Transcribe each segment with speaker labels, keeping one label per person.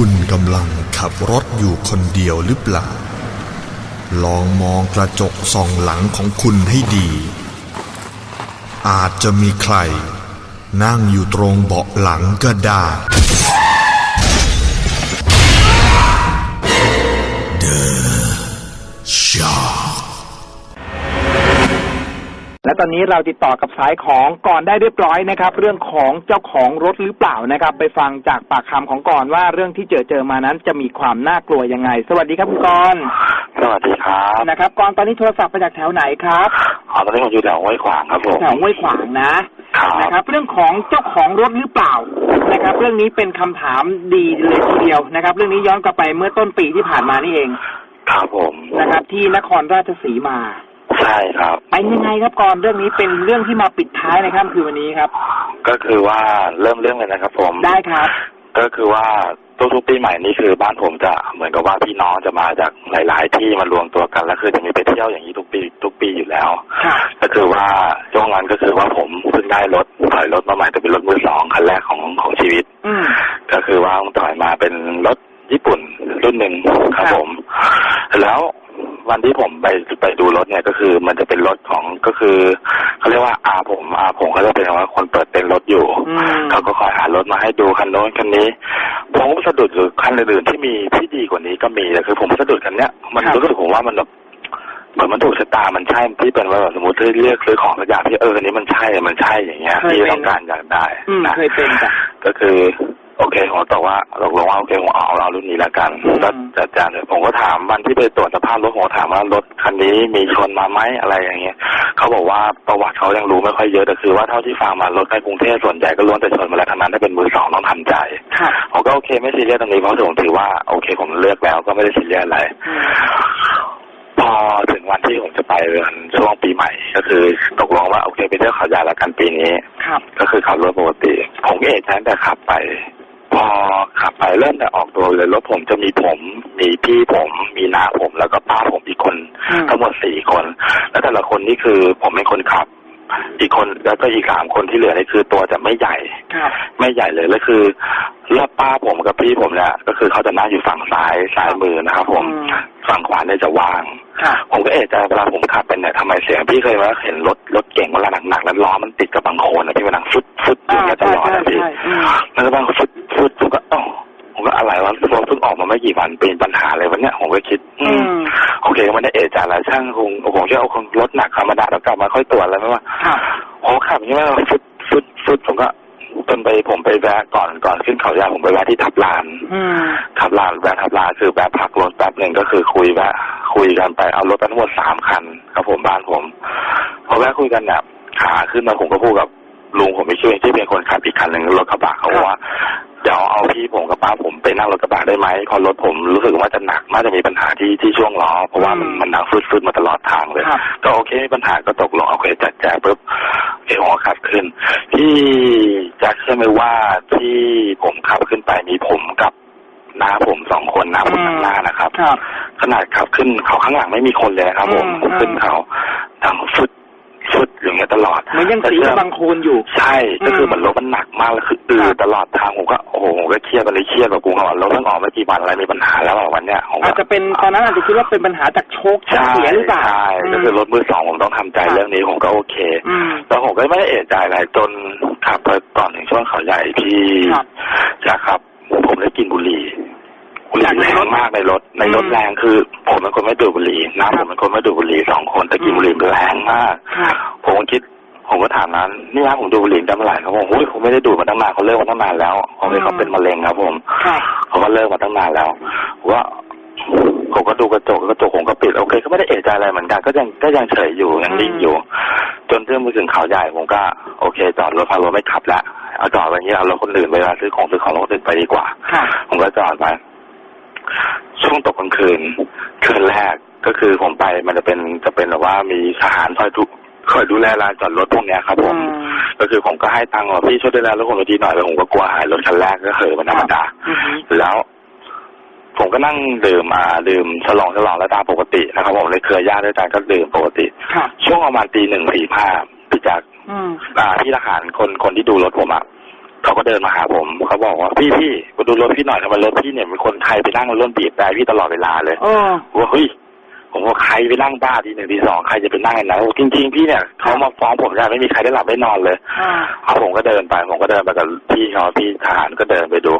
Speaker 1: คุณกำลังขับรถอยู่คนเดียวหรือเปล่า ลองมองกระจกส่องหลังของคุณให้ดี อาจจะมีใคร นั่งอยู่ตรงเบาะหลังก็ได้เดอะชา
Speaker 2: และตอนนี้เราติดต่อกับสายของก่อนได้เรียบร้อยนะครับ เรื่องของเจ้าของรถหรือเปล่านะครับ ไปฟังจากปากคำของก่อนว่าเรื่องที่เจอเจอมานั้นจะมีความน่ากลัวยังไง สวัสดีครับคุณกรณ์
Speaker 3: สวัสดีครับ
Speaker 2: นะครับกรณ์ตอนนี้โทรศัพท์มาจากแถวไหนครับ
Speaker 3: อ๋อตอนนี้ผมอยู่แถวห้วยขวางครับผม
Speaker 2: แถวห้วยขวางนะครับนะครับ เรื่องของเจ้าของรถหรือเปล่านะครับ เรื่องนี้เป็นคำถามดีเลยทีเดียวนะครับ เรื่องนี้ย้อนกลับไปเมื่อต้นปีที่ผ่านมานี่เอง
Speaker 3: ครับผม
Speaker 2: นะครับ ที่นครราชสีมา
Speaker 3: ใช่ครับ
Speaker 2: เป็นยังไงครับกรณ์เรื่องนี้เป็นเรื่องที่มาปิดท้ายในค่ำคืนวันนี้ครับ
Speaker 3: ก็คือว่าเริ่มเรื่องเลยนะครับ ผม
Speaker 2: ได้ครับ
Speaker 3: ก็คือว่าทุกๆปีใหม่นี่คือบ้านผมจะเหมือนกับว่าพี่น้องจะมาจากหลาย ๆ ที่มารวมตัวกันแล้วคือจะมีไปเที่ยวอย่างนี้ทุกปีทุกปีอยู่แล้ว
Speaker 2: ครับ
Speaker 3: ก็คือว่าช่วงนั้นก็คือว่าผมเพิ่งได้รถถอยรถมาใหม่แต่เป็นรถมือสองคันแรกของของชีวิต
Speaker 2: อืม
Speaker 3: ก็คือว่าผมถอยมาเป็นรถญี่ปุ่นรุ่นหนึ่งครับผม แล้ว วันที่ผมไปไปดูรถเนี่ยก็คือมันจะเป็นรถของก็คือเขาเรียกว่าอาผมอาผมเขาจะเป็นว่าคนเปิดเต็นท์รถอยู่
Speaker 2: อืม
Speaker 3: เขาก็คอยหารถมาให้ดูคันโน้นคันนี้ผมก็สะดุดหรือคันอื่นๆที่มีที่ดีกว่านี้ก็มีแต่คือผมสะดุดคันเนี้ยมัน
Speaker 2: ครับ
Speaker 3: รู้สึกผมว่ามันแบบเหมือนมันถูกชะตา มันใช่ที่เป็นว่าแบบสมมติที่เรียกซื้อของสักอย่างที่เอออันนี้มันใช่ มันใช่อย่างเงี้ยที่ต้องการอยากได้
Speaker 2: อืม
Speaker 3: นะ
Speaker 2: เคยเป็นจ้ะ
Speaker 3: ก็คือ โอเคผมตอบว่าตกลงว่าโอเคผมเอาเอารุ่นนี้แล้วกัน
Speaker 2: อืม
Speaker 3: ก็จัดจานเลยผมก็ถามวันที่ไปตรวจสภาพรถผมก็ถามว่ารถคันนี้มีชนมาไหมอะไรอย่างเงี้ยเขาบอกว่าประวัติเขายังรู้ไม่ค่อยเยอะแต่คือว่าเท่าที่ฟังมารถในกรุงเทพส่วนใหญ่ก็ล้วนแต่ชนมาแล้วทั้งนั้นถ้าเป็นมือสองต้องทำใจ
Speaker 2: ครับ
Speaker 3: ผมก็โอเคไม่ซีเรียสตรงนี้เพราะผมถือว่าโอเคผมเลือกแล้วก็ไม่ได้ซีเรียสอะไร
Speaker 2: อืม
Speaker 3: พอถึงวันที่ผมจะไปเดือนช่วงปีใหม่ ก็คือตกลงว่าโอเคไปเที่ยวเขาใหญ่แล้วกันปีนี้
Speaker 2: ครับ
Speaker 3: ก็คือขับรถปกติ ผมก็เอะใจตั้งแต่ขับไป พอขับไปเริ่มแต่ออกตัวเลยรถผมจะมีผมมีพี่ผมมีน้าผมแล้วก็ป้าผมอีกคน
Speaker 2: อืม
Speaker 3: ทั้งหมดสี่คน แล้วแต่ละคนนี่คือผมเป็นคนขับ อีกคนแล้วก็อีกสามคนที่เหลือนี่คือตัวจะไม่ใหญ่
Speaker 2: ครับ
Speaker 3: ไม่ใหญ่เลยแล้วคือแล้วป้าผมกับพี่ผมเนี่ยก็คือเขาจะนั่งอยู่ฝั่งซ้ายซ้ายมือนะครับผม
Speaker 2: อืม
Speaker 3: ฝั่งขวาเนี่ยจะว่าง
Speaker 2: ครับ
Speaker 3: ผมก็เอะใจเวลาผมขับเป็นเนี่ยทำไมเสียงพี่เคยไหมเห็นรถรถเก่งเวลาหนักๆแล้วล้อมันติดกับบางโคลนนะพี่มันดังฟึดฟึดอย่างเงี้ยตลอดนะพี่
Speaker 2: ใช่ใช่ใช่
Speaker 3: มันก็ดังฟึ กมาไม่กี่วันเป็นปัญหาอะไรวะเนี่ยผมก็คิด อื
Speaker 2: อื
Speaker 3: ม
Speaker 2: ม
Speaker 3: โอเคก็ไม่ได้เอะใจอะไรช่างคงผมเชื่อเอาคงรถหนักธรรมดาแล้วกลับมาค่อยตรวจแล้วไม่ว่า
Speaker 2: ครับ
Speaker 3: โอ้ขับอย่างนี้ไม่ฟึดฟึดฟึดผมก็จนไปผมไปแวะก่อนก่อนขึ้นเขาใหญ่ผมไปแวะที่ทับลาน
Speaker 2: อืม
Speaker 3: ทับลานแวะทับลานคือแวะพักรถแป๊บหนึ่งก็คือคุยแวะคุยกันไปเอารถไปทั้งหมดสามคันครับผมบ้านผมพอแวะคุยกันเนี่ยขาขึ้นมาผมก็พูดกับลุงผมไม่ช่วยที่เป็นคนขับอีกคันหนึ่งรถกระบะเขาบอกว่า เดี๋ยวเอาพี่ผมกับป้าผมไปนั่งรถกระบะได้ไหมเพอรถผมรู้สึกว่าจะหนักมากจะมีปัญหาที่ที่ช่วงล้อเพราะว่ามัน
Speaker 2: อืม
Speaker 3: มันดังฟึดๆมาตลอดทางเลย
Speaker 2: ครับ
Speaker 3: ก็โอเคไม่มีปัญหาก็ตกลงโอเคจัดแจงปุ๊บโอเคผมก็ขับขึ้นที่แจ็คเชื่อไหมว่าที่ผมขับขึ้นไปมีผมกับน้าผมสองคนน้าผมข้างหน้านะครับ
Speaker 2: ครับ
Speaker 3: ขนาดขับขึ้นเขาข้างหลังไม่มีคนเลยนะครับผม
Speaker 2: อืม
Speaker 3: ขึ้นเขาดังฟึดฟึด อย่างเงี้ยตลอด
Speaker 2: เหมือนยังสีกับบางโคลนอยู่
Speaker 3: ใช่ ก็คือ
Speaker 2: อืม
Speaker 3: เหมือนรถมันหนักมากแล้วคืออือตลอดทางผมก็โอ้โหผมก็เครียดไปเลยเครียดแบบกูเขาบอกรถเพิ่งออกไม่กี่วันอะไรมีปัญหาแล้วอะวันเนี้ยผม
Speaker 2: อา
Speaker 3: ก็
Speaker 2: จจะเป็นตอนนั้นอาจจะคิดว่าเป็นปัญหาจากโชคจาก
Speaker 3: ใช่
Speaker 2: เสียหรือเปล่า
Speaker 3: ใช่ก็คือรถมือสองผมต้องทำใจ
Speaker 2: ครับ
Speaker 3: เรื่องนี้ผมก็โอเค
Speaker 2: อืม
Speaker 3: แล้วผมก็ไม่ได้เอะใจอะไรจนขับไปตอนถึงช่วงเขาใหญ่ที่
Speaker 2: ครับ
Speaker 3: จะขับผมได้กินบุหรี่บุหรี่
Speaker 2: จากใน
Speaker 3: แร
Speaker 2: รงถ
Speaker 3: มากในรถในรถ
Speaker 2: อืม
Speaker 3: แรงคือ ผมเป็นคนไม่ดูดบุหรี่น้าผมเป็นคนไม่ดูดบุหรี่สองคนแต่กิน
Speaker 2: อืม
Speaker 3: บุหรี่แรงมาก
Speaker 2: ครับ
Speaker 3: ผมก็คิด ผมก็ถามนั้นนี่นะผมดูดบุหรี่ได้เมื่อไหร่เขาบอกโอ้ยผมไม่ได้ดูดมาตั้งนานเขาเลิกมาตั้งนานแล้วเขาเป็น
Speaker 2: อืม
Speaker 3: เขาเป็นมะเร็งครับ ผม
Speaker 2: ครับ
Speaker 3: เขาก็เลิกมาตั้งนานแล้วผมว่าผมก็ดูกระจกกระจกผมก็ปิดโอเคก็ไม่ได้เอะใจอะไรเหมือนกันก็ยังก็ยังเฉยอยู่ยังนิ่งอยู่ จนเรื่องมาถึงเขาใหญ่ผมก็โอเคจอดรถพารถไม่ขับละเอาจอดไว้อย่างนี้เอารถคนอื่นเวลาซื้อของซื้อของรถคนอื่นไปดีกว่า
Speaker 2: ครับ
Speaker 3: ผมก็จอดไปช่วงตกกลางคืนคืนแรกก็คือผมไปมันจะเป็นจะเป็นแบบว่ามีทหารคอยดู คอยดูแลลานจอดรถพวกเนี้ยครับผม
Speaker 2: อืม
Speaker 3: ก็คือผมก็ให้ตังค์ว่าพี่ช่วยดูแลรถผมทีหน่อยแล้วผมก็กลัวหายรถคันแรกก็เหอะมันธรรมดา
Speaker 2: อือฮึ
Speaker 3: แล้ว ผมก็นั่งดื่มอ่าดื่มฉลองฉลองแล้วตามปกตินะครับผมในเครือญาติด้วยกันก็ดื่มปกติ
Speaker 2: ครับ
Speaker 3: ช่วงประมาณตีหนึ่งสี่ห้าพี่จักร
Speaker 2: อืม
Speaker 3: อ่าพี่ทหารคนคนที่ดูรถผมอะเขาก็เดินมาหาผมเขาบอกว่าพี่พี่มาดูรถพี่หน่อยทำไมรถพี่เนี่ยมีคนไทยไปนั่งรถบีบแต่พี่ตลอดเวลาเลย
Speaker 2: เออ
Speaker 3: ผมว่าเฮ้ย ผมว่าใครไปนั่งบ้าทีหนึ่งทีสองใครจะไปนั่งกันนะจริงๆพี่เนี่ยเขามาฟ้องผมเนี่ยไม่มีใครได้หลับได้นอนเลย
Speaker 2: อ่า
Speaker 3: เอาผมก็เดินไป ผมก็เดินไปกับพี่เขาพี่ทหารก็เดินไปดู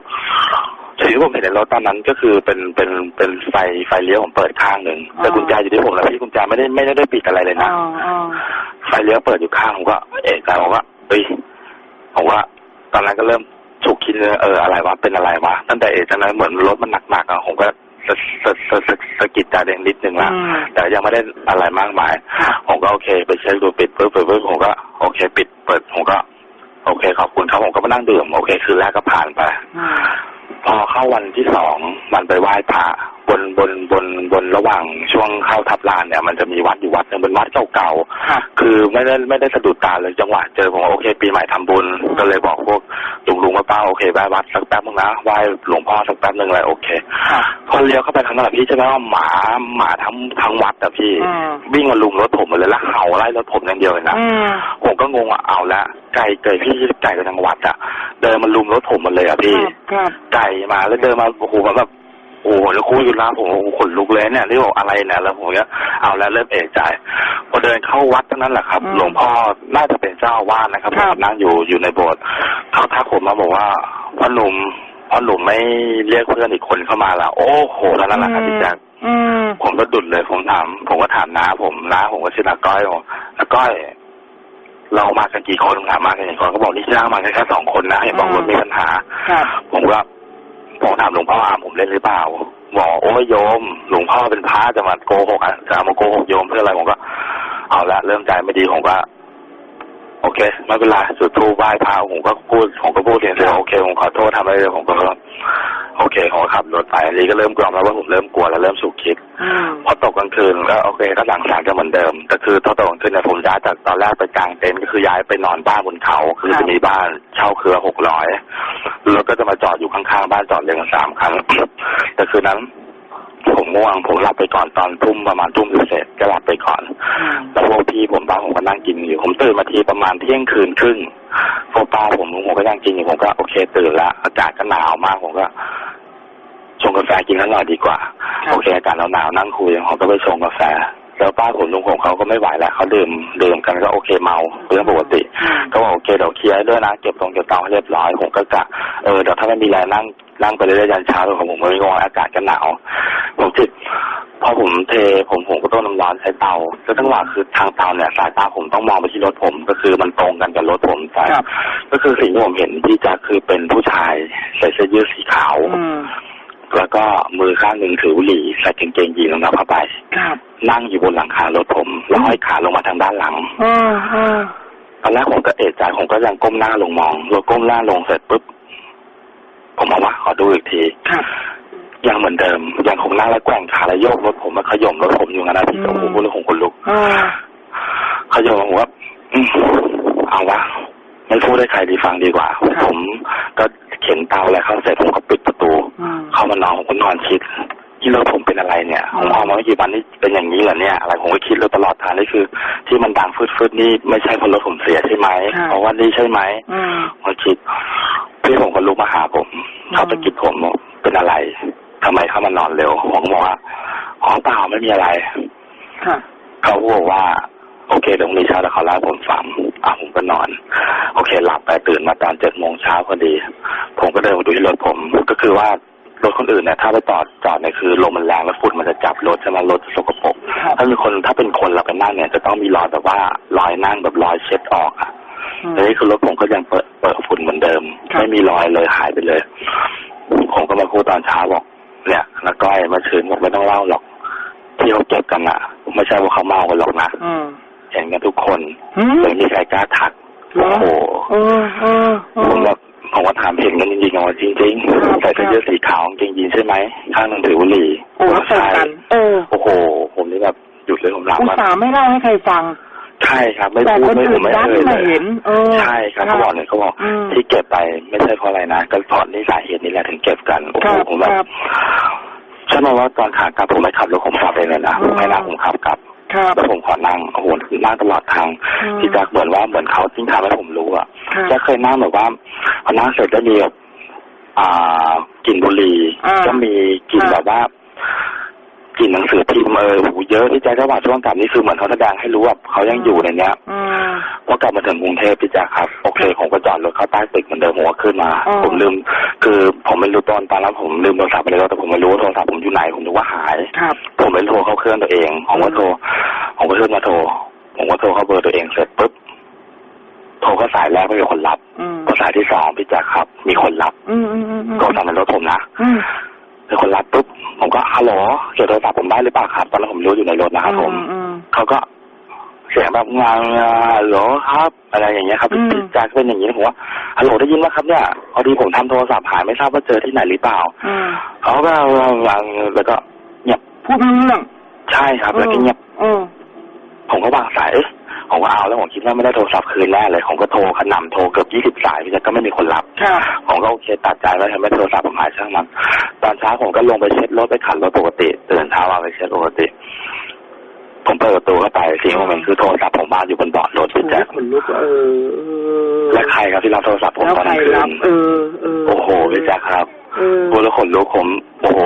Speaker 3: สิ่งที่ผมเห็นในรถตอนนั้นก็คือเป็นเป็นเป็นไฟไฟเลี้ยวผมเปิดข้างหนึ่งแต่กุญแจอยู่ที่ผมแล้วพี่กุญแจไม่ได้ไม่ได้ปิดอะไรเลยนะ
Speaker 2: อ่าอ่า
Speaker 3: ไฟเลี้ยวเปิดอยู่ข้างผมก็เอะใจผมว่าเฮ้ยผมว่าตอนนั้นก็เริ่มฉุกคิดเลยเอออะไรวะเป็นอะไรวะตั้งแต่เอะตอนนั้นเหมือนรถมันหนักๆอะผมก็ สะสะสะสะสะกิดใจเด้งนิดนึงละ
Speaker 2: อืม
Speaker 3: แต่ยังไม่ได้อะไรมากมาย ผมก็โอเค ไปเช็คดูปิดปุ๊บปุ๊บปุ๊บผมก็โอเค ปิดเปิดผมก็ โอเค ขอบคุณครับผมก็มานั่งดื่มโอเค คืนแรกก็ผ่านไป
Speaker 2: อืม
Speaker 3: พอเข้าวันที่สองมันไปไหว้พระ บนบนบนบนระหว่างช่วงเข้าทับลานเนี่ย มันจะมีวัดอยู่วัดหนึงเป็นวัดเก่าๆ
Speaker 2: ครับ
Speaker 3: คือไม่ได้ไม่ได้สะดุดตาเลยจังหวะเจอผมว่าโอเค ปีใหม่ทำบุญก็เลยบอกพวกลุงลุงป้าป้าโอเคไหว้วัดสักแป๊บนึงนะไหว้หลวงพ่อสักแป๊บนึงเลยโอเค
Speaker 2: ครับ
Speaker 3: พอเลี้ยวเข้าไปทางนั้นอะพี่ใช่ไหมว่าหมาหมาทั้งทั้งวัดอะพี่
Speaker 2: อืม
Speaker 3: วิ่งมาลุมรถผมหมดเลยแล้วเห่าไล่รถผมอย่างเดียวเลยนะ
Speaker 2: อืม
Speaker 3: ผมก็งงอะเอาละไก่เกยพี่ไก่ไปทางวัดอะเดินมาลุมรถผมหมดเลยอะพี่
Speaker 2: ครับ
Speaker 3: ไก่มาแล้วเดินมาโอ้โหมันแบบ โอ้โหแล้วคุยอยู่นะผมโอ้โหขนลุกเลยเนี่ยที่บอกอะไรเนี่ยแล้วผมก็เอาแล้วเริ่มเอะใจพอเดินเข้าวัดเท่านั้นแหละครับ
Speaker 2: อืม
Speaker 3: หลวงพ่อน่าจะเป็นเจ้าอาวาสนะครับ
Speaker 2: ครั
Speaker 3: ผ
Speaker 2: บ
Speaker 3: มนั่งอยู่อยู่ในโบสถ์เขาทักผมมาบอกว่าพ่อหนุ่มพ่อหนุ่มไม่เรียกเพื่อนอีกคนเข้ามาละโอ้โหแล้วนั่นแหละครับพี่แจ๊ค
Speaker 2: อืม
Speaker 3: ผมก็ดุดเลยผมถาม ผมก็ถามน้าผมน้าผมก็ชื่อนาก้อยบอกนาก้อยเรามากันกี่คนถามมากันกี่คนก็บอกนี่จ้างมาแค่แค่สองคนนะเห็นบอกรถมีปัญหา
Speaker 2: ครับ
Speaker 3: ผมก็ ผมถามหลวงพ่ออาผมเล่นหรือเปล่าบอกโอ้ยโยม หลวงพ่อเป็นพระจะมาโกหกอะจะมาโกหกโยมเพื่ออะไรผมก็เอาละเริ่มใจไม่ดีผมก็โอเคไม่เป็นไรจุดทูบไหว้พระผมก็พูดผมก็พูดเสียงเสียงโอเคผมขอโทษทำอะไรเลยผมก็ โอเคผมก็ขับรถไปอันนี้ก็เริ่มกลัวแล้วว่าผมเริ่มกลัวแล้วเริ่มสุกคิด
Speaker 2: อืม
Speaker 3: พอตกกลางคืนก็โอเคก็หลังสารก็เหมือนเดิมแต่คือตอนตกกลางคืนเนี่ยผมย้ายจากตอนแรกไปกลางเต็นท์ก็คือย้ายไปนอนบ้านบนเขา คือจะมีบ้านเช่าเครือหกร้อยรถก็จะมาจอดอยู่ข้างๆบ้านจอดเรียงกันสามครั้งแต่คืนนั้นผมง่วงผมหลับไปก่อนตอนทุ่มประมาณทุ่มเศษก็หลับไปก่อน
Speaker 2: อืม
Speaker 3: แล้วพวกพี่ผมบ้างผมก็นั่งกินอยู่ ผมตื่นมาทีประมาณเที่ยงคืนครึ่งพวกป้าผมผมก็นั่งกินอยู่ผมก็โอเคตื่นละอากาศก็หนาวมากผมก็ ชงกาแฟกินกันหน่อยดีกว่า
Speaker 2: ครับ
Speaker 3: โอเคอากาศหนาวๆนั่งคุยผมก็ไปชงกาแฟ แล้วป้าผมลุงผมเขาก็ไม่ไหวแล้วเขาดื่มดื่มกันก็โอเคเมาเรื่องปกติ
Speaker 2: อืม
Speaker 3: ก็บอกโอเคเดี๋ยวเคลียร์ให้ด้วยนะเก็บตรงเก็บตังค์ให้เรียบร้อยผมก็กะเออเดี๋ยวถ้าไม่มีอะไรนั่งนั่งไปเรื่อยๆยันเช้าของผมไม่งงอากาศก็หนาวผมจิตพอผมเทผมผมก็ต้องน้ำร้อนใช้เตาแล้วจังหวะคือทางเตาเนี่ยสายตาผมต้องมองไปที่รถผม ก็คือมันตรงกันกับรถผมใช่
Speaker 2: ครับ
Speaker 3: ก็คือสิ่งที่ผมเห็นที่จะคือเป็นผู้ชายใส่เสื้อยืดสีขาว
Speaker 2: อืม
Speaker 3: แล้วก็มือข้างหนึ่งถือบุหรี่ใส่กางเกงยีนรองเท้าผ้าใบ
Speaker 2: ครับ
Speaker 3: นั่งอยู่บนหลังคารถผมแล้วห้อยขาลงมาทางด้านหลัง
Speaker 2: อืมอืม
Speaker 3: ตอนแรกผมก็เอะใจผมก็ยังก้มหน้าลงมองเราก้มหน้าลงเสร็จปุ๊บผมบอกว่าขอดูอีกที
Speaker 2: ครับ
Speaker 3: ยังเหมือนเดิมยังคงนั่งและแกว่งขาและโยกรถผมมาขย่มรถผมอยู่งั้นนะพี่
Speaker 2: อืม
Speaker 3: โอ้โหพูดแล้วผมขนลุก
Speaker 2: อืม
Speaker 3: ขย่มผมว่าอืมเอาวะไม่พูดให้ใครดีฟังดีกว่า ผมก็ เข็นเตาอะไรเข้าเสร็จผมก็ปิดประตู
Speaker 2: อืม
Speaker 3: เข้ามานอนผมก็นอนคิดที่รถผมเป็นอะไรเนี่ยผมออกมาไม่กี่วันนี่เป็นอย่างนี้เหรอเนี่ยอะไรผมก็คิดเลยตลอดทางนี่คือ ที่มันดังฟืดๆนี่ไม่ใช่เพราะรถผมเสียใช่ไหม
Speaker 2: ค่ะ
Speaker 3: เพราะว่านี่ใช่ไหม
Speaker 2: อืม
Speaker 3: ผมคิดพี่ผมก็ลุกมาหาผม
Speaker 2: อืม
Speaker 3: เขาจะกิดผมบอกเป็นอะไรทำไมเข้ามานอนเร็วผมก็บอกว่าอ๋อเปล่าไม่มีอะไร
Speaker 2: ค่ะ
Speaker 3: เขาก็บอกว่า โอเคเดี๋ยวพรุ่งนี้เช้าแล้วเขาเล่าให้ผมฟังอะผมก็นอน โอเค หลับไปตื่นมาตอนเจ็ดโมงเช้าพอดี ผมก็เดินมาดูที่รถผม ก็คือว่ารถคนอื่นเนี่ยถ้าไปจอดจอดเนี่ยคือลมมันแรงแล้วฝุ่นมันจะจับรถใช่ไหมรถจะสกปรก
Speaker 2: ครับ
Speaker 3: ถ้ามีคนถ้าเป็นคนเราไปนั่งเนี่ยจะต้องมีรอยแบบว่ารอยนั่งแบบรอยเช็ดออกอะ
Speaker 2: อืม
Speaker 3: แต่นี่คือรถผมก็ยังเปิดเปิดฝุ่นเหมือนเดิม
Speaker 2: ครับ
Speaker 3: ไม่มีรอยเลยหายไปเลย ผมก็มาพูดตอนเช้าบอก เนี่ยนักก้อยเมาชืนบอกไม่ต้องเล่าหรอกที่เขาเก็บกันอะไม่ใช่ว่าเขาเมากันหรอกนะ
Speaker 2: อืม
Speaker 3: เห็นกันทุกคน
Speaker 2: อืม
Speaker 3: ไม่มีใครกล้าทัก
Speaker 2: เหรอ
Speaker 3: โอ้โห
Speaker 2: เออเออเอ
Speaker 3: ผม
Speaker 2: อ
Speaker 3: แบบผมว่าถามเห็นกันจริงๆว่าจริง
Speaker 2: ครับ
Speaker 3: ๆใส่เสื้อยืดสีขาวกางเกงยีนใช่ไหมข้างหนึงถือบุหรี่
Speaker 2: โอ้แล้วตรง
Speaker 3: ใช่
Speaker 2: กันเออ
Speaker 3: โอ้โห ผมนี่แบบหยุดเลยผมหลับ
Speaker 2: อุต
Speaker 3: มา
Speaker 2: ส่าห์ไม่เล่าให้ใครฟัง
Speaker 3: ใช่ครับ ไม่
Speaker 2: แต่
Speaker 3: พู
Speaker 2: ค
Speaker 3: ด
Speaker 2: น
Speaker 3: ไม่ผ
Speaker 2: อื่
Speaker 3: ม
Speaker 2: น
Speaker 3: ไม่
Speaker 2: ดัน
Speaker 3: เอ่ยเล
Speaker 2: มายเห็นเออ
Speaker 3: ใช่ครับเขาบอกเนี่ยเขาบอก
Speaker 2: อืม
Speaker 3: ที่เก็บไปไม่ใช่เพราะอะไรนะก็เพราะนี่สาเหตุนี่แหละถึงเก็บกันโอ้
Speaker 2: ค
Speaker 3: โห
Speaker 2: รับ
Speaker 3: ผมแบบ
Speaker 2: ครับ
Speaker 3: ใช่ไหมว่าตอนขากลับผมไม่ขับรถผมขับเองเลยนะ
Speaker 2: อืม
Speaker 3: ไม่น่าผมขับกลับ
Speaker 2: ครับ
Speaker 3: แล้วผมขอนั่งโอ้โหนั่งตลอดทาง
Speaker 2: อืม
Speaker 3: พี่แจ็คเหมือนว่าเหมือนเขาทิ้งทางให้ผมรู้อะ
Speaker 2: ครับ
Speaker 3: แจ็คเคยนั่งแบบว่าพอนั่งเสร็จก็มีแบบอ่ากลิ่นบุหรี่
Speaker 2: อ่า
Speaker 3: ก็มีกลิ่น
Speaker 2: อ่า
Speaker 3: แบบว่ากลิ่นหนังสือพิมพ์เออโอ้โหเยอะพี่แจ็คระหว่างช่วงกลับนี่คือเหมือนเขาแสดงให้รู้ว่าเขายังอยู่ในเนี้ย
Speaker 2: อืม
Speaker 3: พอกลับมาถึงกรุงเทพพี่แจ๊คครับโอเคผมก็จอดรถเข้าใต้ตึกเหมือนเดิมผมก็ขึ้นมา
Speaker 2: อ๋อ
Speaker 3: ผมลืม คือผมไม่รู้ตอนตอนนั้นผมลืมโทรศัพท์ไปเลยแต่ผมไม่รู้ว่าโทรศัพท์ผมอยู่ไหนผมนึกว่าหาย
Speaker 2: ครับ
Speaker 3: ผมเลยโทรเข้าเครื่องตัวเองผมก็โทรผมก็ขึ้นมาโทรผมก็โทรเข้าเบอร์ตัวเองเสร็จปุ๊บโทรเข้าสายแรกไม่มีคนรับ
Speaker 2: อืม
Speaker 3: พอสายที่สองพี่แจ๊คครับ มีคนรับ
Speaker 2: อืมอืมอืมอืม
Speaker 3: โทรศัพท์ในรถผมนะ
Speaker 2: อืม
Speaker 3: มีคนรับปุ๊บผมก็ฮัลโหลเกี่ยวโทรศัพท์ผมได้หรือเปล่าครับ ตอนนั้นผมรู้อยู่ในรถนะครับผม
Speaker 2: อืม
Speaker 3: เขาก็ เสียงแบบงานฮัลโหลครับ อะไรอย่างเงี้ยครับ
Speaker 2: อืม
Speaker 3: พี่แจ็คเป็นอย่างนี้ผมว่าฮัลโหลได้ยินไหมครับเนี่ยพอดีผมทำโทรศัพท์หายไม่ทราบว่าเจอที่ไหนหรือเปล่า
Speaker 2: อืม
Speaker 3: เขาก็แล้วก็เงียบ
Speaker 2: พูดไม่รู้เรื่อง
Speaker 3: ใช่ครับ แล้วก็เงียบ
Speaker 2: เออ
Speaker 3: ผมก็วางสายเอ๊ะผมก็เอาแล้วผมคิดว่าไม่ได้โทรศัพท์คืนแน่เลย ผมก็โทรขนำโทรเกือบยี่สิบ20 สายพี่แจ็คก็ไม่มีคนรับ
Speaker 2: ครับ
Speaker 3: ผมก็โอเคตัดใจแล้วทำให้โทรศัพท์ผมหายช่างมัน ตอนเช้าผมก็ลงไปเช็ดรถไปขันรถปกติตื่นเช้ามาไปเช็ดปกติ ผมเปิดประตูเข้าไปสิ่งที่ผมเห็นคือโทรศัพท์ผมวางอยู่บนเบาะรถพี่แจ็ค
Speaker 2: ขนลุกเออเออ
Speaker 3: และใครครับที่รับโทรศัพท์ผม
Speaker 2: แล้ว
Speaker 3: ตอน
Speaker 2: ใคร
Speaker 3: กลางคื
Speaker 2: รับ
Speaker 3: น
Speaker 2: เออเออ
Speaker 3: โอ้โหพี่แจ๊คครับ
Speaker 2: เออ
Speaker 3: พูดแล้วขนลุกผมโอ้โห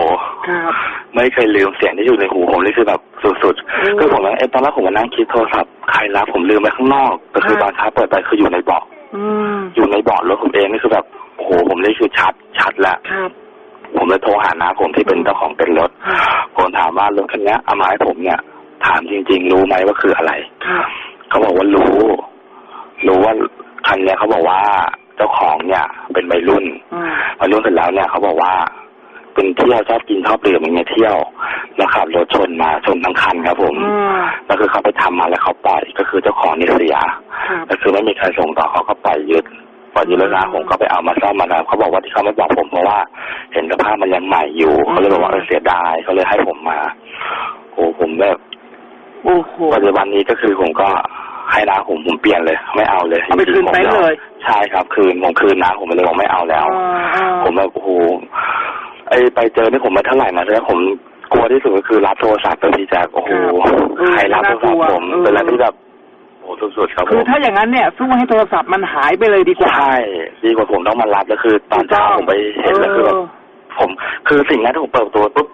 Speaker 2: ครับ
Speaker 3: ไม่เคยลืมเสียงที่อยู่ในหูผมนี่คือแบบสุด
Speaker 2: อืม
Speaker 3: ๆคือผมว่าเอ๊ะตอนแรกผมมานั่งคิดโทรศัพท์ใครรับผมลืมไปข้างนอกก็คือ
Speaker 2: ครับ
Speaker 3: ตอนเช้าเปิดไปคืออยู่ในเบาะ
Speaker 2: อืม
Speaker 3: อยู่ในเบาะรถผมเองนี่คือแบบโอ้โหผมนี่คือชัดชัดละ
Speaker 2: ครับ
Speaker 3: ผมเลยโทรหาน้าผมที่เป็นเจ้าของเต็นท์รถ
Speaker 2: ครับ
Speaker 3: ผมถามว่ารถคันเนี้ยเอามาให้ผมเนี่ย ถามจริง ๆ รู้ไหมว่าคืออะไร
Speaker 2: ครับ
Speaker 3: เขาบอกว่ารู้ รู้ว่าคันเนี้ยเขาบอกว่าเจ้าของเนี่ย เป็นวัยรุ่น
Speaker 2: อืม
Speaker 3: พอรู้เสร็จแล้วเนี่ยเขาบอกว่าเป็นเที่ยวชอบกินชอบดื่มอย่างเงี้ยเที่ยว แล้วขับรถชนมาชนทั้งคันครับ ผม
Speaker 2: อืม
Speaker 3: แล้วคือเขาไปทำมาแล้วเขาปล่อยก็คือเจ้าของนี่เสีย
Speaker 2: ครับ
Speaker 3: ก็คือไม่มีใครส่งต่อเขาก็ปล่อยยึดปล่อยยึดแล้วนะผมก็ไปเอามาซ่อมมาแล้วเขาบอกว่าที่เขาไม่บอกผมเพราะว่า เห็นสภาพมันยังใหม่อยู่เขาเลยบอกว่าเออเสียดายเขาเลยให้ผมมา โอ้ผมแบบ
Speaker 2: โอ้โห
Speaker 3: ปัจจุบันนี้ก็คือผมก็ให้น้าผมผมเปลี่ยนเลย ไม่เอาเลย
Speaker 2: เอาไปคืน
Speaker 3: จริงๆผม
Speaker 2: ไปเลย
Speaker 3: ใช่ครับ คืนผมคืนน้าผมไปเลยบอกไม่เอาแล้ว
Speaker 2: อ่าอ่า
Speaker 3: ผมแบบโอ้โหไอไปเจอนี่ผมไม่เท่าไหร่นะแต่ผมกลัวที่สุดก็คือรับโทรศัพท์ไปพี่แจ๊คโอ้โห
Speaker 2: เออ
Speaker 3: ใครรับโทรศัพท์ผม
Speaker 2: น่ากลัว
Speaker 3: เป็นอะไรที่แบบโอ้โหสุดๆครับผ
Speaker 2: คือ
Speaker 3: ม
Speaker 2: ถ้าอย่างนั้นเนี่ยสู้ให้โทรศัพท์มันหายไปเลยดีกว่า
Speaker 3: ใช่ดีกว่าผมต้องมารับแล้วคือ ตอนเช้าผมไปเห็นแล้วคือแบบผม คือสิ่งนั้นที่ผมเปิดประตัวปุ๊บ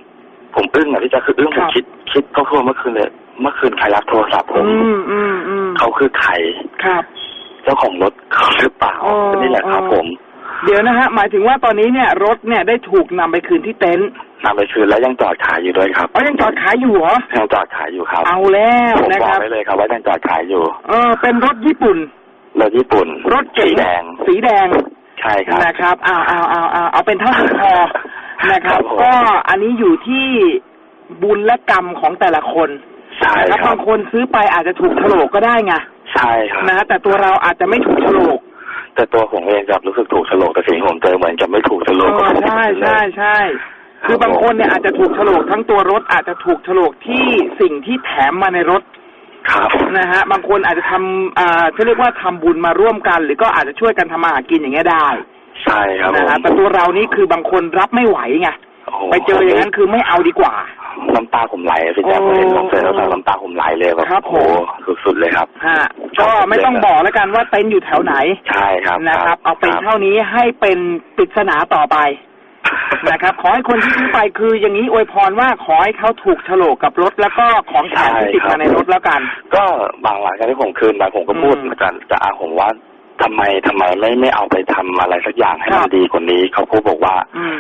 Speaker 3: ผมอึ้งอะพี่แจ๊คคืออึ้งผมคิดคิดก็คือเมื่อคืนเลย เมื่อคืนใครรับโทรศัพท์ผ
Speaker 2: อื
Speaker 3: ม
Speaker 2: มอืมอืม
Speaker 3: เขาคือใคร
Speaker 2: ครับ
Speaker 3: เจ้าของรถเขาหรือเปล่า
Speaker 2: อ๋อ
Speaker 3: ก็นี่แหละครับ
Speaker 2: อ๋อ
Speaker 3: ผม
Speaker 2: เดี๋ยวนะฮะ หมายถึงว่าตอนนี้เนี่ย รถเนี่ยได้ถูกนำไปคืนที่เต็นท์
Speaker 3: นำไปคืนแล้วยังจอดขายอยู่ด้วยครับ
Speaker 2: อ๋อยังจอดขายอยู่เหรอ
Speaker 3: ยังจอดขายอยู่ครับ
Speaker 2: เอาแล้ว
Speaker 3: ผม
Speaker 2: นะ
Speaker 3: บอ
Speaker 2: ค
Speaker 3: ก
Speaker 2: รับ
Speaker 3: ไว้เลยครับ ว่ายังจอดขายอยู่
Speaker 2: เออ เป็นรถญี่ปุ่น
Speaker 3: รถญี่ปุ่น
Speaker 2: รถเก๋
Speaker 3: สี
Speaker 2: ง
Speaker 3: แดง
Speaker 2: สีแดง
Speaker 3: ใช่ครับ
Speaker 2: นะครับเอาเอาเอาเอาเอาเป็นเท่าที่พอนะครับ
Speaker 3: ครับผม
Speaker 2: ก็อันนี้อยู่ที่บุญและกรรมของแต่ละคน
Speaker 3: ใช่
Speaker 2: นะครับ
Speaker 3: ครับ
Speaker 2: บางคนซื้อไปอาจจะถูกโฉลกก็ได้ไง
Speaker 3: ใช่ครับ
Speaker 2: นะฮะแต่ตัวเราอาจจะไม่ถูกโฉลก
Speaker 3: แต่ตัวผมเองกลับรู้สึกถูกโฉลกแต่สิ่งที่ผมเจอเหมือนจะไม่ถูกโฉลก
Speaker 2: เออใช่ใช่ใช่คือบางคนเนี่ยอาจจะถูกโฉลกทั้งตัวรถอาจจะถูกโฉลกที่สิ่งที่แถมมาในรถ
Speaker 3: ครับ
Speaker 2: นะฮะบางคนอาจจะทำอ่าเขาเรียกว่าทำบุญมาร่วมกัน หรือก็อาจจะช่วยกันทำมาหากินอย่างเงี้ยได้
Speaker 3: ใช่ครับผ
Speaker 2: นะ
Speaker 3: ม
Speaker 2: ฮะแต่ตัวเรานี่คือบางคนรับไม่ไหวไง
Speaker 3: โโห
Speaker 2: ไปเจออย่างนั้นคือไม่เอาดีกว่า
Speaker 3: น้ำตาผมไหลอะพี่แจ๊คผมเห็นผมเจอแล้วน้ำตาผมไหลเลยแบบ
Speaker 2: ครับ
Speaker 3: โอ้โหสุดๆเลยครับ
Speaker 2: ฮะก็ไม่ต้องบอกแล้วกันว่าเต็นท์อยู่แถวไหน
Speaker 3: ใช่ครับ
Speaker 2: นะครับ เอาเป็น
Speaker 3: ครับ
Speaker 2: เท่านี้ให้เป็นปริศนาต่อไปนะครับ ขอให้คนที่ซื้อไปคืออย่างนี้อวยพรว่าขอให้เขาถูกโฉลกกับรถแล้วก็ของแถมที่ติดมาในรถแล้วกัน
Speaker 3: ก็บางหลังจากที่ผมคืนไปผมก็พูด
Speaker 2: อืม
Speaker 3: กับจะอาผมว่าทำไมทำไมไม่ไม่เอาไปทำอะไรสักอย่างให้
Speaker 2: ครั
Speaker 3: มัน
Speaker 2: บ
Speaker 3: ดีกว่านี้เขาพูดบอกว่า
Speaker 2: อืม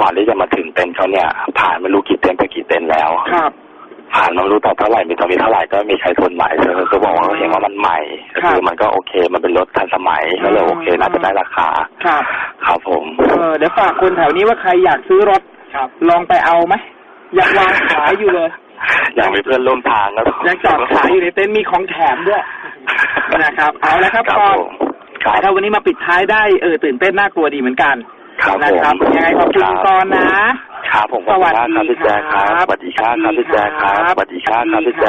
Speaker 3: ก่อนที่จะมาถึงเต็นท์เขาเนี่ย ผ่านไม่รู้กี่เต็นท์ไปกี่เต็นท์แล้ว
Speaker 2: ครับ
Speaker 3: ผ่านมาไม่รู้ต่อเท่าไหร่มีตอนนี้เท่าไหร่ก็มีใช้ทนใหม่เธอเขาบอกว่าเขาเห็นว่ามันใหม่ก็คือมันก็โอเค มันเป็นรถทันสมัยก็เลยโอเคน่าจะได้ราคา
Speaker 2: ครับ
Speaker 3: ครับผม
Speaker 2: เออเดี๋ยวฝากคนแถวนี้ว่าใครอยากซื้อรถ
Speaker 3: ครับ
Speaker 2: ลองไปเอาไหมยังวางขายอยู่เลย
Speaker 3: อย่างมีเพื่อนร่วมทางก็
Speaker 2: ยังจอดขายอยู่ในเต็นท์มีของแถมด้วยนะครับ เอาละครับ
Speaker 3: ครับ
Speaker 2: ก็
Speaker 3: ผมครับ
Speaker 2: ถ้าวันนี้มาปิดท้ายได้เออตื่นเต้นน่ากลัวดีเหมือนกัน
Speaker 3: ครับ
Speaker 2: นะ
Speaker 3: ผม
Speaker 2: ครับยังไงขอบคุณ
Speaker 3: ครับ
Speaker 2: กรณ์นะ
Speaker 3: ครับผมขอบคุณมากครับพี่แจ๊คครับสวัสดีครับครับพี่แจ๊คครับสวัสดีครับครับพี่แจ๊ค